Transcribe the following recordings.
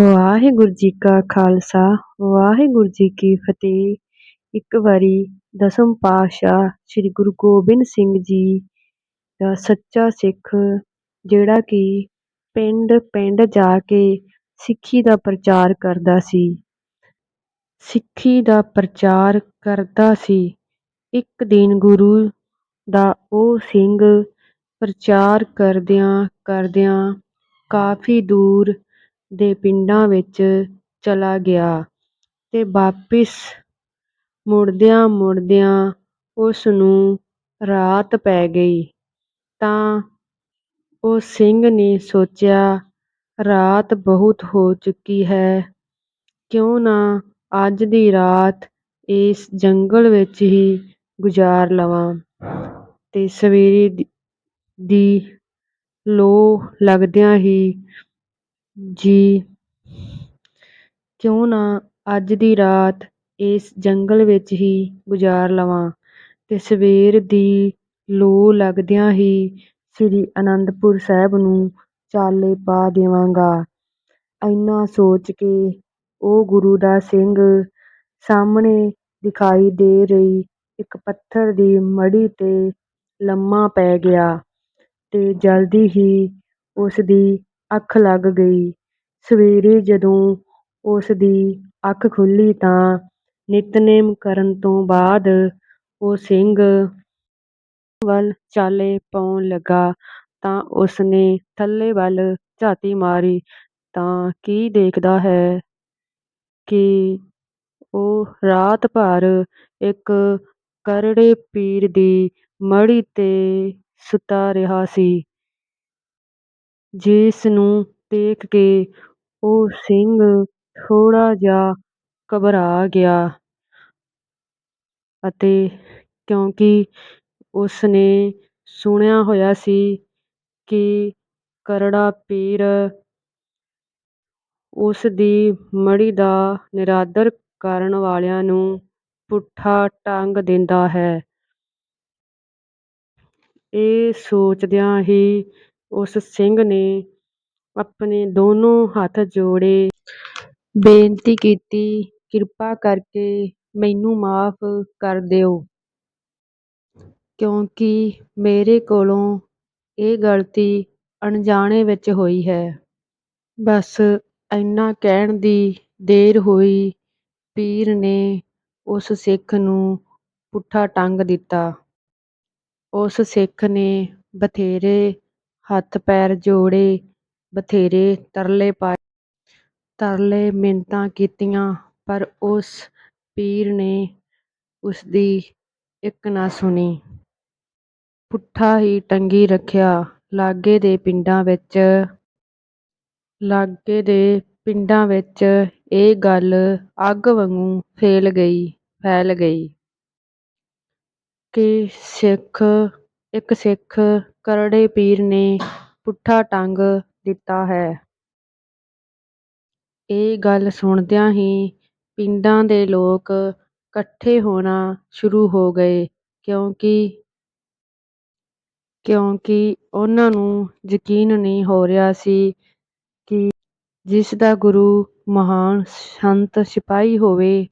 ਵਾਹਿਗੁਰੂ ਜੀ ਕਾ ਖਾਲਸਾ, ਵਾਹਿਗੁਰੂ ਜੀ ਕੀ ਫਤਿਹ। ਇੱਕ ਵਾਰੀ ਦਸਮ ਪਾਤਸ਼ਾਹ ਸ੍ਰੀ ਗੁਰੂ ਗੋਬਿੰਦ ਸਿੰਘ ਜੀ ਦਾ ਸੱਚਾ ਸਿੱਖ, ਜਿਹੜਾ ਕਿ ਪਿੰਡ ਪਿੰਡ ਜਾ ਕੇ ਸਿੱਖੀ ਦਾ ਪ੍ਰਚਾਰ ਕਰਦਾ ਸੀ। ਸਿੱਖੀ ਦਾ ਪ੍ਰਚਾਰ ਕਰਦਾ ਸੀ। ਇੱਕ ਦਿਨ ਗੁਰੂ ਦਾ ਉਹ ਸਿੰਘ ਪ੍ਰਚਾਰ ਕਰਦਿਆਂ ਕਰਦਿਆਂ ਕਾਫੀ ਦੂਰ ਦੇ ਪਿੰਡਾਂ ਵਿੱਚ ਚਲਾ ਗਿਆ ਤੇ ਵਾਪਿਸ ਮੁੜਦਿਆਂ ਮੁੜਦਿਆਂ ਉਸ ਨੂੰ ਰਾਤ ਪੈ ਗਈ। ਤਾਂ ਉਸ ਸਿੰਘ ਨੇ ਸੋਚਿਆ, ਰਾਤ ਬਹੁਤ ਹੋ ਚੁੱਕੀ ਹੈ। ਕਿਉਂ ਨਾ ਅੱਜ ਦੀ ਰਾਤ ਇਸ ਜੰਗਲ ਵਿੱਚ ਹੀ ਗੁਜ਼ਾਰ ਲਵਾਂ। ਤੇ ਸਵੇਰੇ ਦੀ ਲੋ ਲੱਗਦਿਆਂ ਹੀ ਜੀ। ਕਿਉਂ ਨਾ ਅੱਜ ਦੀ ਰਾਤ ਇਸ ਜੰਗਲ ਵਿੱਚ ਹੀ ਗੁਜ਼ਾਰ ਲਵਾਂ ਤੇ ਸਵੇਰ ਦੀ ਲੋਅ ਲੱਗਦਿਆਂ ਹੀ ਸ੍ਰੀ ਅਨੰਦਪੁਰ ਸਾਹਿਬ ਨੂੰ ਚਾਲੇ ਪਾ ਦੇਵਾਂਗਾ। ਇੰਨਾ ਸੋਚ ਕੇ ਉਹ ਗੁਰੂ ਦਾ ਸਿੰਘ ਸਾਹਮਣੇ ਦਿਖਾਈ ਦੇ ਰਹੀ ਇੱਕ ਪੱਥਰ ਦੀ ਮੜੀ ਤੇ ਲੰਮਾ ਪੈ ਗਿਆ ਤੇ ਜਲਦੀ ਹੀ ਉਸ ਦੀ ਅੱਖ ਲੱਗ ਗਈ। ਸਵੇਰੇ ਜਦੋਂ ਉਸਦੀ ਅੱਖ ਖੁੱਲੀ ਤਾਂ ਨਿਤਨੇਮ ਕਰਨ ਤੋਂ ਬਾਅਦ ਉਹ ਸਿੰਘ ਵੱਲ ਚਾਲੇ ਪਾਉਣ ਲੱਗਾ ਤਾਂ ਉਸਨੇ ਥੱਲੇ ਵੱਲ ਝਾਤੀ ਮਾਰੀ ਤਾਂ ਕੀ ਦੇਖਦਾ ਹੈ ਕਿ ਉਹ ਰਾਤ ਭਰ ਇੱਕ ਕਰੜੇ ਪੀਰ ਦੀ ਮੜੀ ਤੇ ਸੁੱਤਾ ਰਿਹਾ ਸੀ। ਜਿਸ ਨੂੰ ਦੇਖ ਕੇ ਉਹ ਸਿੰਘ ਥੋੜ੍ਹਾ ਜਿਹਾ ਘਬਰਾ ਗਿਆ ਅਤੇ ਕਿਉਂਕਿ ਉਸਨੇ ਸੁਣਿਆ ਹੋਇਆ ਸੀ ਕਿ ਕਰੜਾ ਪੀਰ ਉਸ ਦੀ ਮੜੀ ਦਾ ਨਿਰਾਦਰ ਕਰਨ ਵਾਲਿਆਂ ਨੂੰ ਪੁੱਠਾ ਟੰਗ ਦਿੰਦਾ ਹੈ। ਇਹ ਸੋਚਦਿਆਂ ਹੀ ਉਸ ਸਿੰਘ ਨੇ ਆਪਣੇ ਦੋਨੋਂ ਹੱਥ ਜੋੜੇ। ਬੇਨਤੀ ਕੀਤੀ, ਕਿਰਪਾ ਕਰਕੇ ਮੈਨੂੰ ਮਾਫ਼ ਕਰ ਦਿਓ, ਕਿਉਂਕਿ ਮੇਰੇ ਕੋਲੋਂ ਇਹ ਗਲਤੀ ਅਣਜਾਣੇ ਵਿੱਚ ਹੋਈ ਹੈ। ਬਸ ਇੰਨਾ ਕਹਿਣ ਦੀ ਦੇਰ ਹੋਈ, ਪੀਰ ਨੇ ਉਸ ਸਿੱਖ ਨੂੰ ਪੁੱਠਾ ਟੰਗ ਦਿੱਤਾ। ਉਸ ਸਿੱਖ ਨੇ ਬਥੇਰੇ ਹੱਥ ਪੈਰ ਜੋੜੇ, ਬਥੇਰੇ ਤਰਲੇ ਪਾਏ। ਤਰਲੇ ਮਿੰਨਤਾਂ ਕੀਤੀਆਂ, ਪਰ ਉਸ ਪੀਰ ਨੇ ਉਸਦੀ ਇੱਕ ਨਾ ਸੁਣੀ। ਪੁੱਠਾ ਹੀ ਟੰਗੀ ਰੱਖਿਆ, ਲਾਗੇ ਦੇ ਪਿੰਡਾਂ ਵਿੱਚ। ਲਾਗੇ ਦੇ ਪਿੰਡਾਂ ਵਿੱਚ ਇਹ ਗੱਲ ਅੱਗ ਵਾਂਗੂ ਫੈਲ ਗਈ ਫੈਲ ਗਈ ਕਿ ਸਿੱਖ ਇੱਕ ਸਿੱਖ ਕਰੜੇ ਪੀਰ ਨੇ ਪੁੱਠਾ ਟੰਗ ਦਿੱਤਾ ਹੈ। ਇਹ ਗੱਲ ਸੁਣਦਿਆਂ ਹੀ ਪਿੰਡਾਂ ਦੇ ਲੋਕ ਇਕੱਠੇ ਹੋਣਾ ਸ਼ੁਰੂ ਹੋ ਗਏ ਕਿਉਂਕਿ ਕਿਉਂਕਿ ਉਹਨਾਂ ਨੂੰ ਯਕੀਨ ਨਹੀਂ ਹੋ ਰਿਹਾ ਸੀ ਕਿ ਜਿਸ ਦਾ ਗੁਰੂ ਮਹਾਨ ਸੰਤ ਸਿਪਾਹੀ ਹੋਵੇ,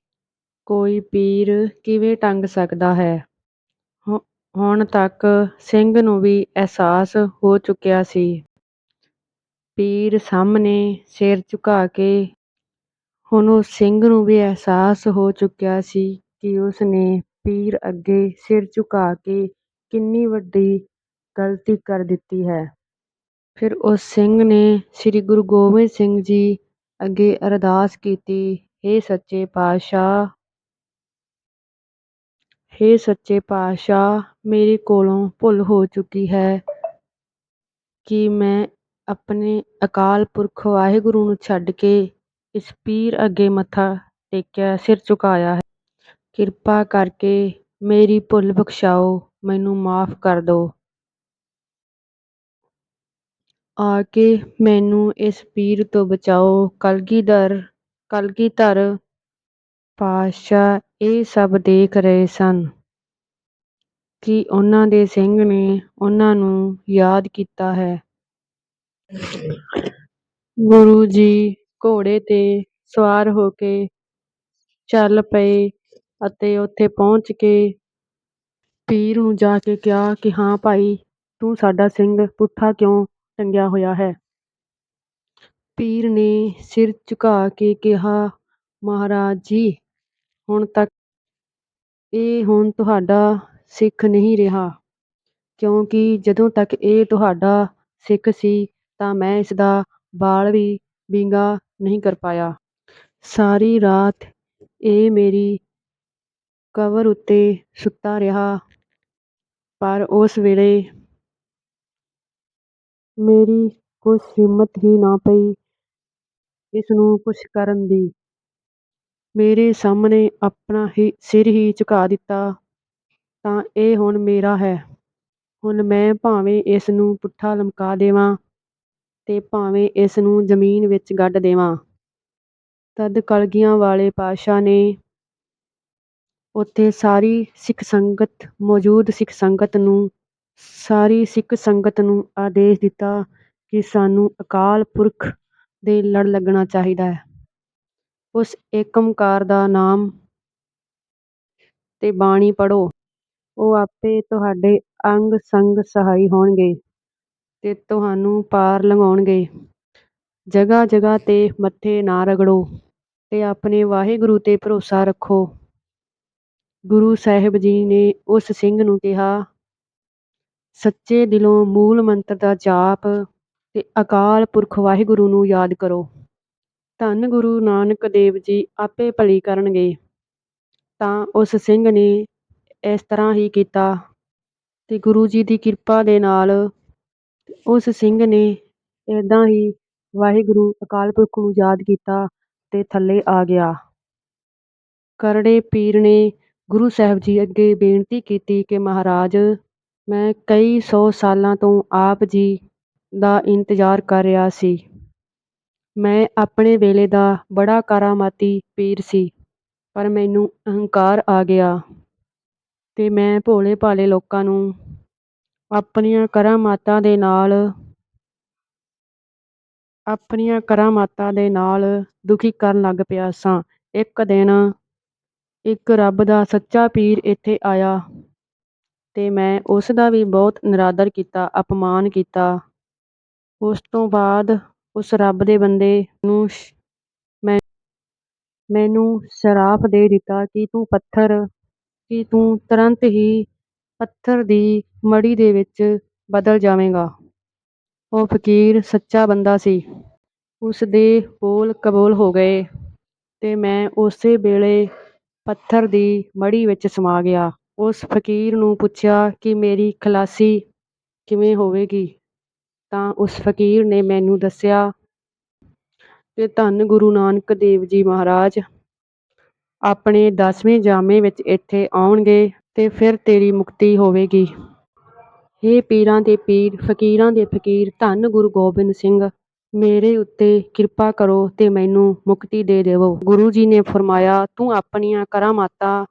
ਕੋਈ ਪੀਰ ਕਿਵੇਂ ਟੰਗ ਸਕਦਾ ਹੈ। ਹੁਣ ਤੱਕ ਸਿੰਘ ਨੂੰ ਵੀ ਅਹਿਸਾਸ ਹੋ ਚੁੱਕਿਆ ਸੀ। ਪੀਰ ਸਾਹਮਣੇ ਸਿਰ ਝੁਕਾ ਕੇ ਹੁਣ ਉਸ ਸਿੰਘ ਨੂੰ ਵੀ ਅਹਿਸਾਸ ਹੋ ਚੁੱਕਿਆ ਸੀ ਕਿ ਉਸਨੇ ਪੀਰ ਅੱਗੇ ਸਿਰ ਝੁਕਾ ਕੇ ਕਿੰਨੀ ਵੱਡੀ ਗਲਤੀ ਕਰ ਦਿੱਤੀ ਹੈ। ਫਿਰ ਉਸ ਸਿੰਘ ਨੇ ਸ੍ਰੀ ਗੁਰੂ ਗੋਬਿੰਦ ਸਿੰਘ ਜੀ ਅੱਗੇ ਅਰਦਾਸ ਕੀਤੀ, ਹੇ ਸੱਚੇ ਪਾਤਸ਼ਾਹ ਹੇ ਸੱਚੇ ਪਾਤਸ਼ਾਹ, ਮੇਰੇ ਕੋਲੋਂ ਭੁੱਲ ਹੋ ਚੁੱਕੀ ਹੈ ਕਿ ਮੈਂ ਆਪਣੇ ਅਕਾਲ ਪੁਰਖ ਵਾਹਿਗੁਰੂ ਨੂੰ ਛੱਡ ਕੇ ਇਸ ਪੀਰ ਅੱਗੇ ਮੱਥਾ ਟੇਕਿਆ, ਸਿਰ ਝੁਕਾਇਆ ਹੈ। ਕਿਰਪਾ ਕਰਕੇ ਮੇਰੀ ਭੁੱਲ ਬਖਸ਼ਾਓ, ਮੈਨੂੰ ਮਾਫ਼ ਕਰ ਦਿਓ। ਆ ਕੇ ਮੈਨੂੰ ਇਸ ਪੀਰ ਤੋਂ ਬਚਾਓ। ਕਲਗੀਧਰ ਕਲਗੀਧਰ ਪਾਤਸ਼ਾਹ ਇਹ ਸਭ ਦੇਖ ਰਹੇ ਸਨ ਕਿ ਉਹਨਾਂ ਦੇ ਸਿੰਘ ਨੇ ਉਹਨਾਂ ਨੂੰ ਯਾਦ ਕੀਤਾ ਹੈ। ਗੁਰੂ ਜੀ ਘੋੜੇ ਤੇ ਸਵਾਰ ਹੋ ਕੇ ਚੱਲ ਪਏ ਅਤੇ ਉੱਥੇ ਪਹੁੰਚ ਕੇ ਪੀਰ ਨੂੰ ਜਾ ਕੇ ਕਿਹਾ ਕਿ, ਹਾਂ ਭਾਈ, ਤੂੰ ਸਾਡਾ ਸਿੰਘ ਪੁੱਠਾ ਕਿਉਂ ਟੰਗਿਆ ਹੋਇਆ ਹੈ? ਪੀਰ ਨੇ ਸਿਰ ਝੁਕਾ ਕੇ ਕਿਹਾ, ਮਹਾਰਾਜ ਜੀ ਹੁਣ ਤੱਕ ਇਹ ਹੁਣ ਤੁਹਾਡਾ ਸਿੱਖ ਨਹੀਂ ਰਿਹਾ। ਕਿਉਂਕਿ ਜਦੋਂ ਤੱਕ ਇਹ ਤੁਹਾਡਾ ਸਿੱਖ ਸੀ, ਤਾਂ ਮੈਂ ਇਸ ਦਾ ਬਾਲ ਵੀ ਵਿੰਗਾ ਨਹੀਂ ਕਰ ਪਾਇਆ। ਸਾਰੀ ਰਾਤ ਇਹ ਮੇਰੀ ਕਬਰ ਉੱਤੇ ਸੁੱਤਾ ਰਿਹਾ। ਪਰ ਉਸ ਵੇਲੇ ਮੇਰੀ ਕੁਛ ਹਿੰਮਤ ਹੀ ਨਾ ਪਈ ਇਸ ਨੂੰ ਕੁਛ ਕਰਨ ਦੀ। ਮੇਰੇ ਸਾਹਮਣੇ ਆਪਣਾ ਹੀ ਸਿਰ ਹੀ ਝੁਕਾ ਦਿੱਤਾ, ਤਾਂ ਇਹ ਹੁਣ ਮੇਰਾ ਹੈ। ਹੁਣ ਮੈਂ ਭਾਵੇਂ ਇਸ ਨੂੰ ਪੁੱਠਾ ਲਮਕਾ ਦੇਵਾਂ ਤੇ ਭਾਵੇਂ ਇਸ ਨੂੰ ਜ਼ਮੀਨ ਵਿੱਚ ਗੱਡ ਦੇਵਾਂ। ਤਦ ਕਲਗੀਆਂ ਵਾਲੇ ਪਾਤਸ਼ਾਹ ਨੇ ਉੱਥੇ ਸਾਰੀ ਸਿੱਖ ਸੰਗਤ, ਮੌਜੂਦ ਸਿੱਖ ਸੰਗਤ ਨੂੰ, ਸਾਰੀ ਸਿੱਖ ਸੰਗਤ ਨੂੰ ਆਦੇਸ਼ ਦਿੱਤਾ ਕਿ ਸਾਨੂੰ ਅਕਾਲ ਪੁਰਖ ਦੇ ਲੜ ਲੱਗਣਾ ਚਾਹੀਦਾ ਹੈ। ਉਸ ਏਕਮਕਾਰ ਦਾ ਨਾਮ ਤੇ ਬਾਣੀ ਪੜੋ ਉਹ ਆਪੇ ਤੁਹਾਡੇ ਅੰਗ ਸੰਗ ਸਹਾਈ ਹੋਣਗੇ ਤੇ ਤੁਹਾਨੂੰ ਪਾਰ ਲੰਘਾਉਣਗੇ। ਜਗ੍ਹਾ ਜਗ੍ਹਾ ਤੇ ਮੱਥੇ ਨਾ ਰਗੜੋ ਤੇ ਆਪਣੇ ਵਾਹਿਗੁਰੂ ਤੇ ਭਰੋਸਾ ਰੱਖੋ। ਗੁਰੂ ਸਾਹਿਬ ਜੀ ਨੇ ਉਸ ਸਿੰਘ ਨੂੰ ਕਿਹਾ, ਸੱਚੇ ਦਿਲੋਂ ਮੂਲ ਮੰਤਰ ਦਾ ਜਾਪ ਤੇ ਅਕਾਲ ਪੁਰਖ ਵਾਹਿਗੁਰੂ ਨੂੰ ਯਾਦ ਕਰੋ। ਧੰਨ ਗੁਰੂ ਨਾਨਕ ਦੇਵ ਜੀ ਆਪੇ ਭਲੀ ਕਰਨਗੇ। ਤਾਂ ਉਸ ਸਿੰਘ ਨੇ ਇਸ ਤਰ੍ਹਾਂ ਹੀ ਕੀਤਾ ਤੇ ਗੁਰੂ ਜੀ ਦੀ ਕਿਰਪਾ ਦੇ ਨਾਲ ਉਸ ਸਿੰਘ ਨੇ ਇੱਦਾਂ ਹੀ ਵਾਹਿਗੁਰੂ ਅਕਾਲ ਪੁਰਖ ਨੂੰ ਯਾਦ ਕੀਤਾ ਤੇ ਥੱਲੇ ਆ ਗਿਆ। ਕਰੜੇ ਪੀਰ ਨੇ ਗੁਰੂ ਸਾਹਿਬ ਜੀ ਅੱਗੇ ਬੇਨਤੀ ਕੀਤੀ ਕਿ ਮਹਾਰਾਜ, ਮੈਂ ਕਈ ਸੌ ਸਾਲਾਂ ਤੋਂ ਆਪ ਜੀ ਦਾ ਇੰਤਜ਼ਾਰ ਕਰ ਰਿਹਾ ਸੀ। ਮੈਂ ਆਪਣੇ ਵੇਲੇ ਦਾ ਬੜਾ ਕਰਾਮਾਤੀ ਪੀਰ ਸੀ, ਪਰ ਮੈਨੂੰ ਅਹੰਕਾਰ ਆ ਗਿਆ ਅਤੇ ਮੈਂ ਭੋਲੇ ਭਾਲੇ ਲੋਕਾਂ ਨੂੰ ਆਪਣੀਆਂ ਕਰਾਮਾਤਾਂ ਦੇ ਨਾਲ, ਆਪਣੀਆਂ ਕਰਾਮਾਤਾਂ ਦੇ ਨਾਲ ਦੁਖੀ ਕਰਨ ਲੱਗ ਪਿਆ ਸਾਂ। ਇੱਕ ਦਿਨ ਇੱਕ ਰੱਬ ਦਾ ਸੱਚਾ ਪੀਰ ਇੱਥੇ ਆਇਆ ਤੇ ਮੈਂ ਉਸ ਦਾ ਵੀ ਬਹੁਤ ਨਿਰਾਦਰ ਕੀਤਾ, ਅਪਮਾਨ ਕੀਤਾ। ਉਸ ਤੋਂ ਬਾਅਦ ਉਸ ਰੱਬ ਦੇ ਬੰਦੇ ਨੂੰ ਮੈਂ ਮੈਨੂੰ ਸ਼ਰਾਪ ਦੇ ਦਿੱਤਾ ਕਿ ਤੂੰ ਪੱਥਰ, ਕਿ ਤੂੰ ਤੁਰੰਤ ਹੀ ਪੱਥਰ ਦੀ ਮੜੀ ਦੇ ਵਿੱਚ ਬਦਲ ਜਾਵੇਂਗਾ। ਉਹ ਫਕੀਰ ਸੱਚਾ ਬੰਦਾ ਸੀ। ਉਸ ਦੇ ਬੋਲ ਕਬੂਲ ਹੋ ਗਏ ਤੇ ਮੈਂ ਉਸੇ ਵੇਲੇ ਪੱਥਰ ਦੀ ਮੜੀ ਵਿੱਚ ਸਮਾ ਗਿਆ। ਉਸ ਫਕੀਰ ਨੂੰ ਪੁੱਛਿਆ ਕਿ ਮੇਰੀ ਖਲਾਸੀ ਕਿਵੇਂ ਹੋਵੇਗੀ? ਤਾਂ ਉਸ ਫਕੀਰ ਨੇ ਮੈਨੂੰ ਦੱਸਿਆ ਕਿ ਧੰਨ ਗੁਰੂ ਨਾਨਕ ਦੇਵ ਜੀ ਮਹਾਰਾਜ, ਆਪਣੇ ਦਸਵੇਂ ਜਾਮੇ ਵਿੱਚ ਇੱਥੇ ਆਉਣਗੇ ਤੇ ਫਿਰ ਤੇਰੀ ਮੁਕਤੀ ਹੋਵੇਗੀ। ਹੇ ਪੀਰਾਂ ਦੇ ਪੀਰ, ਫਕੀਰਾਂ ਦੇ ਫਕੀਰ, ਧੰਨ ਗੁਰੂ ਗੋਬਿੰਦ ਸਿੰਘ, ਮੇਰੇ ਉੱਤੇ ਕਿਰਪਾ ਕਰੋ ਤੇ ਮੈਨੂੰ ਮੁਕਤੀ ਦੇ ਦੇਵੋ। ਗੁਰੂ ਜੀ ਨੇ ਫਰਮਾਇਆ, ਤੂੰ ਆਪਣੀਆਂ ਕਰਾਮਾਤਾਂ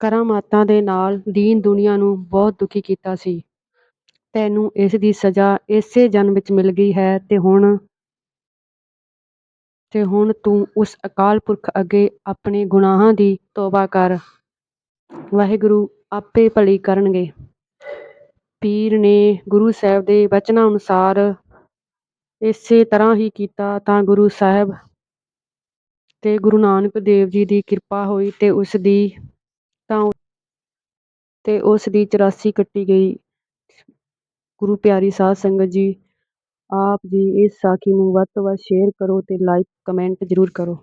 ਕਰਾਮਾਤਾਂ ਦੇ ਨਾਲ ਦੀਨ ਦੁਨੀਆ ਨੂੰ ਬਹੁਤ ਦੁਖੀ ਕੀਤਾ ਸੀ। ਤੈਨੂੰ ਇਸ ਦੀ ਸਜ਼ਾ ਇਸੇ ਜਨਮ ਵਿੱਚ ਮਿਲ ਗਈ ਹੈ ਤੇ ਹੁਣ ਤੇ ਹੁਣ ਤੂੰ ਉਸ ਅਕਾਲ ਪੁਰਖ ਅੱਗੇ ਆਪਣੇ ਗੁਨਾਹਾਂ ਦੀ ਤੋਬਾ ਕਰ। ਵਾਹਿਗੁਰੂ ਆਪੇ ਭਲੀ ਕਰਨਗੇ। ਪੀਰ ਨੇ ਗੁਰੂ ਸਾਹਿਬ ਦੇ ਬਚਨਾਂ ਅਨੁਸਾਰ ਇਸੇ ਤਰ੍ਹਾਂ ਹੀ ਕੀਤਾ ਤਾਂ ਗੁਰੂ ਸਾਹਿਬ ਤੇ ਗੁਰੂ ਨਾਨਕ ਦੇਵ ਜੀ ਦੀ ਕਿਰਪਾ ਹੋਈ ਤੇ ਉਸ ਦੀ ਤਾਂ ਤੇ ਉਸ ਦੀ 84 ਕੱਟੀ ਗਈ। ਗੁਰੂ ਪਿਆਰੀ ਸਾਧ ਸੰਗਤ ਜੀ, ਆਪ ਜੀ ਇਸ ਸਾਖੀ ਨੂੰ ਵੱਧ ਤੋਂ ਵੱਧ ਸ਼ੇਅਰ ਕਰੋ ਅਤੇ ਲਾਈਕ ਕਮੈਂਟ ਜ਼ਰੂਰ ਕਰੋ।